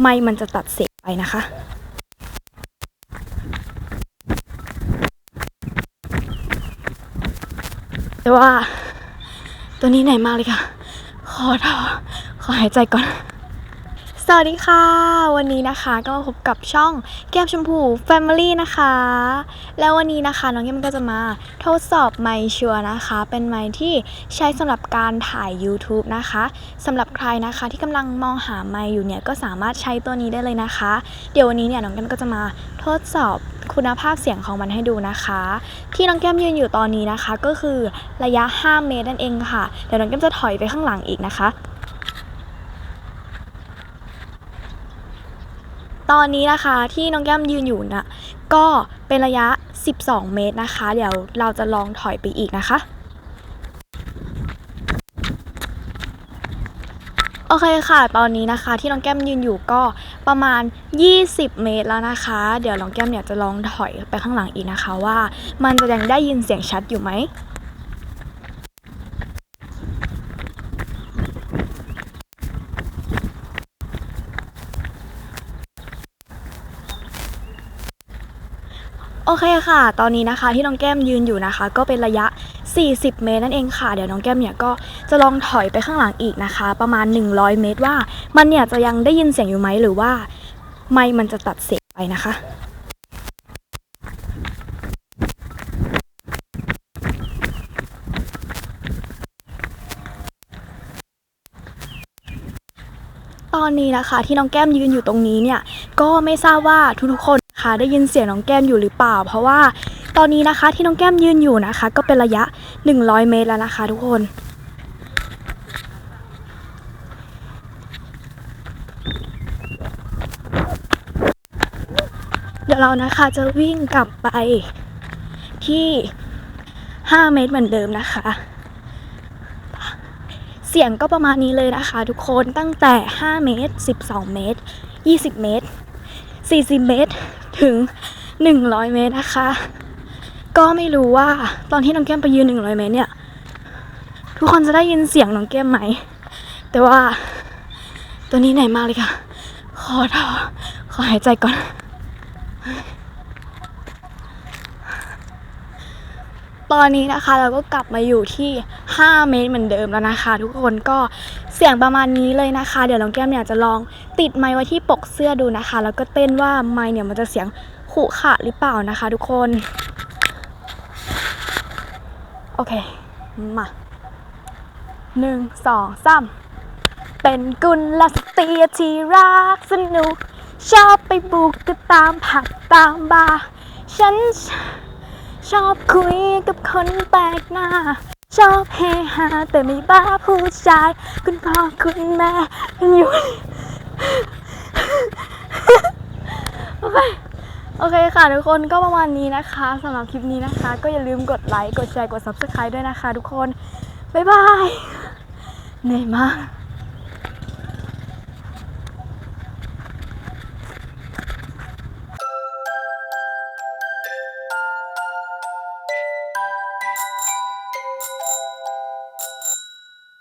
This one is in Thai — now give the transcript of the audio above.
ไม่มันจะตัดเสียงไปนะคะแต่ว่าตัวนี้เหนื่อยมากเลยค่ะ ขอทอขอหายใจก่อน สวัสดีค่ะ วันนี้นะคะก็มาพบกับช่องแก้มชมพู Family นะคะ แล้ววันนี้นะคะน้องแก้มก็จะมาทดสอบไมชัวนะคะ เป็นไมที่ใช้สำหรับการถ่าย YouTube นะคะสำหรับใครนะคะที่กำลังมองหาไมอยู่เนี่ยก็สามารถใช้ตัวนี้ได้เลยนะคะ เดี๋ยววันนี้เนี่ยน้องแก้มก็จะมาทดสอบคุณภาพเสียงของมันให้ดูนะคะ ที่น้องแก้มยืนอยู่ตอนนี้นะคะ ก็คือระยะ 5 เมตรนั่นเองค่ะเดี๋ยวน้องแก้มจะถอยไปข้างหลังอีกนะคะ ตอนนี้นะคะที่น้องแก้มยืนอยู่นะก็เป็นระยะ 12 เมตรนะคะ เดี๋ยวเราจะลองถอยไปอีกนะคะ โอเคค่ะ ตอนนี้นะคะที่น้องแก้มยืนอยู่ก็ประมาณ 20 เมตรแล้วนะคะ เดี๋ยวน้องแก้มเนี่ยจะลองถอยไปข้างหลังอีกนะคะว่า มันจะยังได้ยินเสียงชัดอยู่ไหม โอเคค่ะ ตอนนี้นะคะที่น้องแก้มยืนอยู่นะคะ ก็เป็นระยะ 40 เมตรนั่นเองค่ะ เดี๋ยวน้องแก้มเนี่ยก็จะลองถอยไปข้างหลังอีกนะคะ ประมาณ 100 เมตรว่า มันเนี่ยจะยังได้ยินเสียงอยู่ไหมหรือว่า ไม่มันจะตัดเสียงไปนะคะตอนนี้นะคะที่น้องแก้มยืนอยู่ตรงนี้เนี่ยก็ไม่ทราบว่าทุกๆคน ได้ยินเสียงน้องแก้มอยู่หรือเปล่า เพราะว่าตอนนี้นะคะที่น้องแก้มยืนอยู่นะคะ ก็เป็นระยะ 100 เมตรแล้วนะคะ ทุกคนเดี๋ยวเรานะคะจะวิ่งกลับไปที่ 5 เมตรเหมือนเดิมนะคะ เสียงก็ประมาณนี้เลยนะคะ ทุกคนตั้งแต่ 5 เมตร 12 เมตร 20 เมตร 40 เมตร ถึง 100 เมตรนะคะ ก็ไม่รู้ว่าตอนที่น้องแก้มไปยืน 100 เมตรเนี่ย ทุกคนจะได้ยินเสียงน้องแก้มไหม แต่ว่า ตัวนี้ไหนมากเลยค่ะ ขอทอขอหายใจก่อน ตอนนี้นะคะเราก็กลับมาอยู่ที่ 5 เมตรเหมือนเดิมแล้วนะคะ ทุกคนก็เสียงประมาณนี้เลยนะคะ เดี๋ยวน้องแก้มเนี่ยจะลองติดไมค์ไว้ที่ปกเสื้อดูนะคะ แล้วก็เต้นว่าไมค์เนี่ยมันจะเสียงขรุขะหรือเปล่านะคะ ทุกคนโอเคมาหนึ่งสองสามเป็นกุลสตรีที่รักสนุก ชอบไปบุกก็ตามผับตามบาร์ฉัน ชอบคุยกับคนแปลกหน้า ชอบเฮฮาแต่ไม่บ้าผู้ชาย คุณพ่อคุณแม่อยู่ โอเค โอเคค่ะทุกคนก็ประมาณนี้นะคะสำหรับคลิปนี้นะคะ ก็อย่าลืมกดไลค์ กดแชร์ กด Subscribe ด้วยนะคะทุกคน บ๊ายบาย เหนื่อยมาก